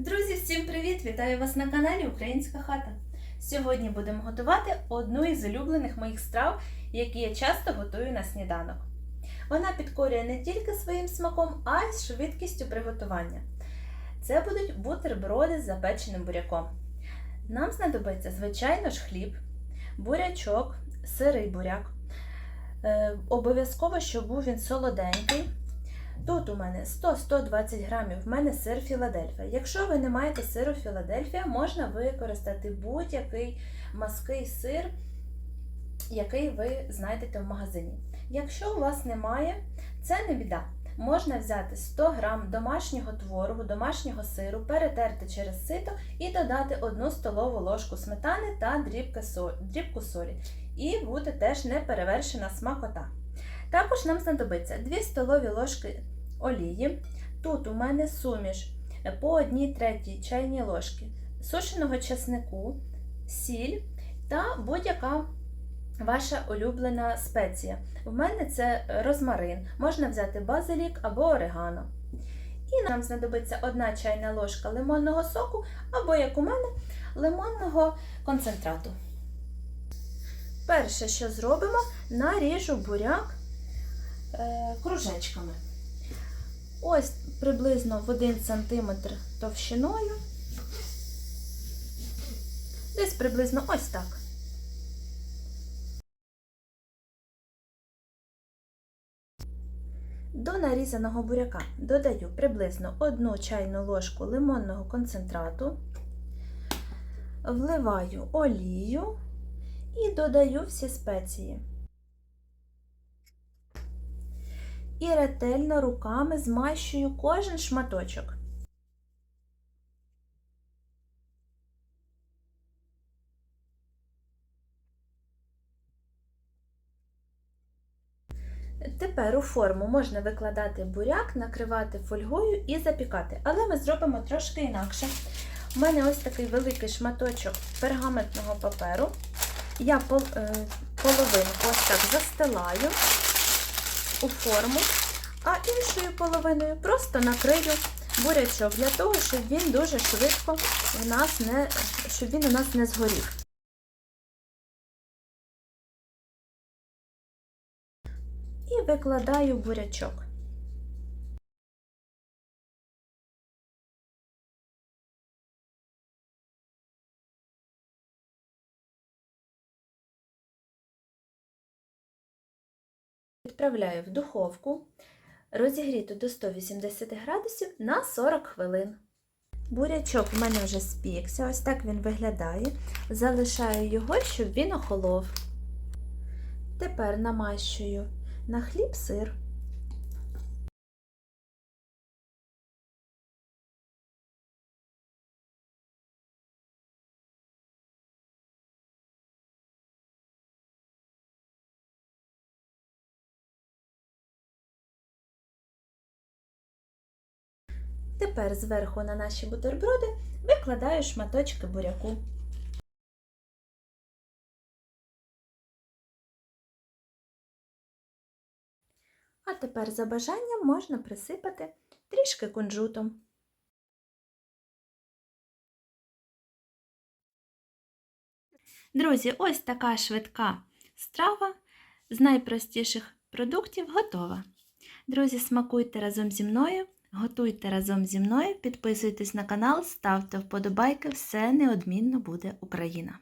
Друзі, всім привіт! Вітаю вас на каналі Українська хата. Сьогодні будемо готувати одну із улюблених моїх страв, які я часто готую на сніданок. Вона підкорює не тільки своїм смаком, а й швидкістю приготування. Це будуть бутерброди з запеченим буряком. Нам знадобиться, звичайно ж, хліб, бурячок, сирий буряк. Е, обов'язково, щоб був він солоденький. Тут у мене 100-120 грамів, в мене сир Філадельфія. Якщо ви не маєте сиру Філадельфія, можна використати будь-який мазкий сир, який ви знайдете в магазині. Якщо у вас немає, це не біда. Можна взяти 100 грам домашнього творогу, домашнього сиру, перетерти через сито і додати 1 столову ложку сметани та дрібку солі. І буде теж неперевершена смакота. Також нам знадобиться 2 столові ложки олії. Тут у мене суміш по 1 третій чайній ложки сушеного чеснику, сіль та будь-яка ваша улюблена спеція. У мене це розмарин, можна взяти базилік або орегано. І нам знадобиться 1 чайна ложка лимонного соку, або, як у мене, лимонного концентрату. Перше, що зробимо, наріжу буряк кружечками. Ось приблизно в 1 см товщиною. Десь приблизно ось так. До нарізаного буряка додаю приблизно 1 чайну ложку лимонного концентрату, вливаю олію і додаю всі спеції. І ретельно руками змащую кожен шматочок. Тепер у форму можна викладати буряк, накривати фольгою і запікати. Але ми зробимо трошки інакше. У мене ось такий великий шматочок пергаментного паперу. Я половинку ось так застилаю у форму, а іншою половиною просто накрию бурячок для того, щоб він дуже швидко у нас не, щоб він у нас не згорів. І викладаю бурячок. Відправляю в духовку, розігріту до 180 градусів на 40 хвилин. Бурячок в мене вже спікся, ось так він виглядає. Залишаю його, щоб він охолов. Тепер намащую на хліб сир. Тепер зверху на наші бутерброди викладаю шматочки буряку. А тепер за бажанням можна присипати трішки кунжутом. Друзі, ось така швидка страва з найпростіших продуктів готова. Друзі, смакуйте разом зі мною. Готуйте разом зі мною, підписуйтесь на канал, ставте вподобайки, все неодмінно буде Україна!